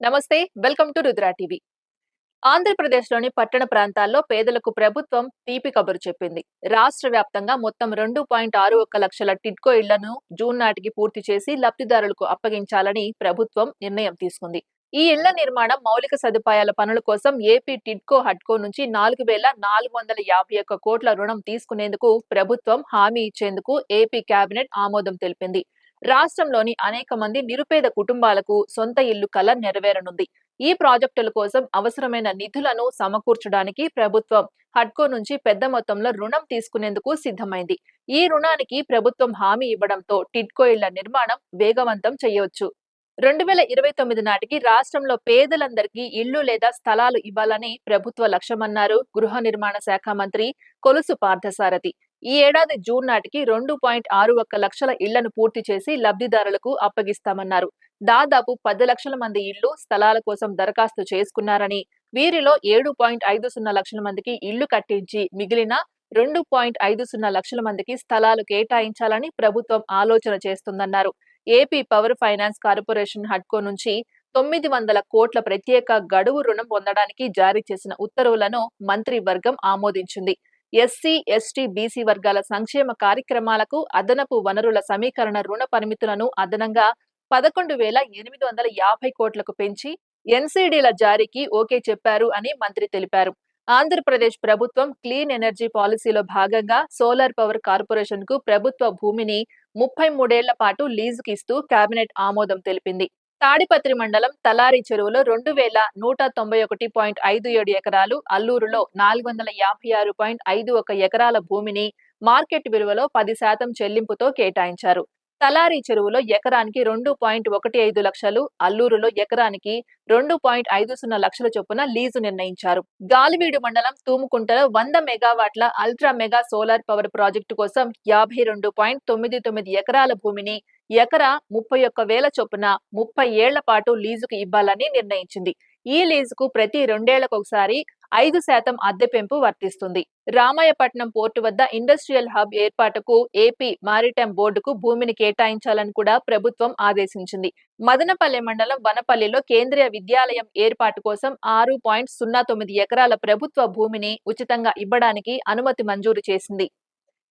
నమస్తే welcome to Rudra TV. ఆంధ్రప్రదేశ్లోని పట్టణ ప్రాంతాల్లో పేదలకు ప్రభుత్వం తీపి కబురు చెప్పింది. రాష్ట్ర వ్యాప్తంగా మొత్తం రెండు పాయింట్ ఆరు ఒక్క లక్షల టిడ్కో ఇళ్ళను జూన్ నాటికి పూర్తి చేసి లబ్ధిదారులకు అప్పగించాలని ప్రభుత్వం నిర్ణయం తీసుకుంది. ఈ ఇళ్ళ నిర్మాణం మౌలిక సదుపాయాల పనుల కోసం ఏపీ టిడ్కో హడ్కో నుంచి నాలుగు వేల నాలుగు వందల యాభై ఒక్క కోట్ల రుణం తీసుకునేందుకు ప్రభుత్వం హామీ ఇచ్చేందుకు ఏపీ కేబినెట్ ఆమోదం తెలిపింది. రాష్ట్రంలోని అనేక మంది నిరుపేద కుటుంబాలకు సొంత ఇల్లు కల నెరవేరనుంది. ఈ ప్రాజెక్టుల కోసం అవసరమైన నిధులను సమకూర్చడానికి ప్రభుత్వం హడ్కో నుంచి పెద్ద మొత్తంలో రుణం తీసుకునేందుకు సిద్ధమైంది. ఈ రుణానికి ప్రభుత్వం హామీ ఇవ్వడంతో టిడ్కో ఇళ్ళ నిర్మాణం వేగవంతం చేయవచ్చు రెండు వేల ఇరవై తొమ్మిది నాటికి రాష్ట్రంలో పేదలందరికీ ఇళ్ళు లేదా స్థలాలు ఇవ్వాలని ప్రభుత్వ లక్ష్యమన్నారు గృహ నిర్మాణ శాఖ మంత్రి కొలుసు పార్థసారథి. ఈ ఏడాది జూన్ నాటికి రెండు పాయింట్ ఆరు ఒక్క లక్షల ఇళ్ళను పూర్తి చేసి లబ్ధిదారులకు అప్పగిస్తామన్నారు. దాదాపు పది లక్షల మంది ఇళ్ళు స్థలాల కోసం దరఖాస్తు చేసుకున్నారని వీరిలో ఏడు పాయింట్ ఐదు సున్నా లక్షల మందికి ఇళ్ళు కట్టించి మిగిలిన రెండు పాయింట్ ఐదు సున్నా లక్షల మందికి స్థలాలు కేటాయించాలని ప్రభుత్వం ఆలోచన చేస్తుందన్నారు. ఏపీ పవర్ ఫైనాన్స్ కార్పొరేషన్ హడ్కో నుంచి తొమ్మిది వందల కోట్ల ప్రత్యేక గడువు రుణం పొందడానికి జారీ చేసిన ఉత్తర్వులను మంత్రివర్గం ఆమోదించింది. ఎస్సీ ఎస్టీ బీసీ వర్గాల సంక్షేమ కార్యక్రమాలకు అదనపు వనరుల సమీకరణ రుణ పరిమితులను అదనంగా పదకొండు వేల ఎనిమిది వందల యాభై కోట్లకు పెంచి ఎన్సీడీల జారీకి ఓకే చెప్పారు అని మంత్రి తెలిపారు. ఆంధ్రప్రదేశ్ ప్రభుత్వం క్లీన్ ఎనర్జీ పాలసీలో భాగంగా సోలార్ పవర్ కార్పొరేషన్కు ప్రభుత్వ భూమిని ముప్పై మూడేళ్ళ పాటు లీజుకిస్తూ కేబినెట్ ఆమోదం తెలిపింది. తాడిపత్రి మండలం తలారి చెరువులో రెండు వేల నూట తొంభై ఒకటి పాయింట్ ఐదు ఏడు ఎకరాలు అల్లూరులో నాలుగు వందల యాభై ఆరు పాయింట్ ఐదు ఒక ఎకరాల భూమిని మార్కెట్ విలువలో పది శాతం చెల్లింపుతో కేటాయించారు. తలారి చెరువులో ఎకరానికి రెండు పాయింట్ ఒకటి ఐదు లక్షలు అల్లూరులో ఎకరానికి రెండు పాయింట్ ఐదు సున్నా లక్షల చొప్పున లీజు నిర్ణయించారు. గాలివీడు మండలం తూముకుంటలో వంద మెగావాట్ల ultra mega solar power project కోసం యాభై రెండు పాయింట్ తొమ్మిది తొమ్మిది ఎకరాల భూమిని ఎకరా ముప్పై ఒక్క వేల చొప్పున ముప్పై ఏళ్ళ పాటు లీజుకు ఇవ్వాలని నిర్ణయించింది. ఈ లీజుకు ప్రతి రెండేళ్ళకొకసారి ఐదు శాతం అద్దె పెంపు వర్తిస్తుంది. రామాయపట్నం పోర్టు వద్ద ఇండస్ట్రియల్ హబ్ ఏర్పాటుకు ఏపీ మారిటైమ్ బోర్డుకు భూమిని కేటాయించాలని కూడా ప్రభుత్వం ఆదేశించింది. మదనపల్లె మండలం వనపల్లిలో కేంద్రీయ విద్యాలయం ఏర్పాటు కోసం ఆరు పాయింట్ సున్నా తొమ్మిది ఎకరాల ప్రభుత్వ భూమిని ఉచితంగా ఇవ్వడానికి అనుమతి మంజూరు చేసింది.